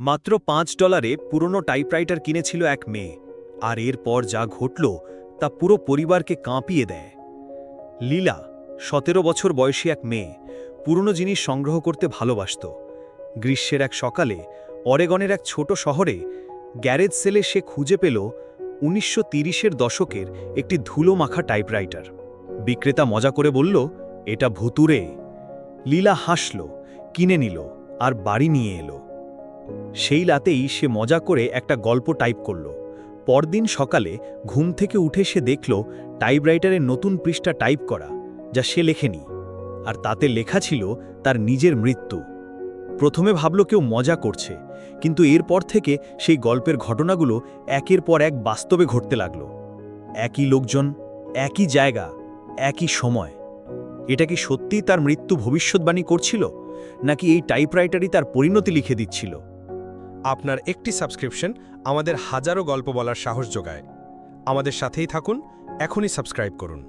মাত্র পাঁচ ডলারে পুরনো টাইপরাইটার কিনেছিল এক মেয়ে, আর এরপর যা ঘটল তা পুরো পরিবারকে কাঁপিয়ে দেয়। লীলা, সতেরো বছর বয়সী এক মেয়ে, পুরনো জিনিস সংগ্রহ করতে ভালোবাসত। গ্রীষ্মের এক সকালে অরেগনের এক ছোট শহরে গ্যারেজ সেলে সে খুঁজে পেল উনিশশো তিরিশের দশকের একটি ধুলো মাখা টাইপরাইটার। বিক্রেতা মজা করে বলল, এটা ভুতুরে লীলা হাসল, কিনে নিল, আর বাড়ি নিয়ে এলো। সেই রাতেই সে মজা করে একটা গল্প টাইপ করল। পরদিন সকালে ঘুম থেকে উঠে সে দেখল টাইপরাইটারের নতুন পৃষ্ঠা টাইপ করা, যা সে লেখেনি। আর তাতে লেখা ছিল তার নিজের মৃত্যু। প্রথমে ভাবল কেউ মজা করছে, কিন্তু এরপর থেকে সেই গল্পের ঘটনাগুলো একের পর এক বাস্তবে ঘটতে লাগল। একই লোকজন, একই জায়গা, একই সময়। এটা কি সত্যিই তার মৃত্যু ভবিষ্যৎবাণী করছিল, নাকি এই টাইপরাইটারই তার পরিণতি লিখে দিচ্ছিল? আপনার একটি সাবস্ক্রিপশন আমাদের হাজারো গল্প বলার সাহস যোগায়। আমাদের সাথেই থাকুন, এখনই সাবস্ক্রাইব করুন।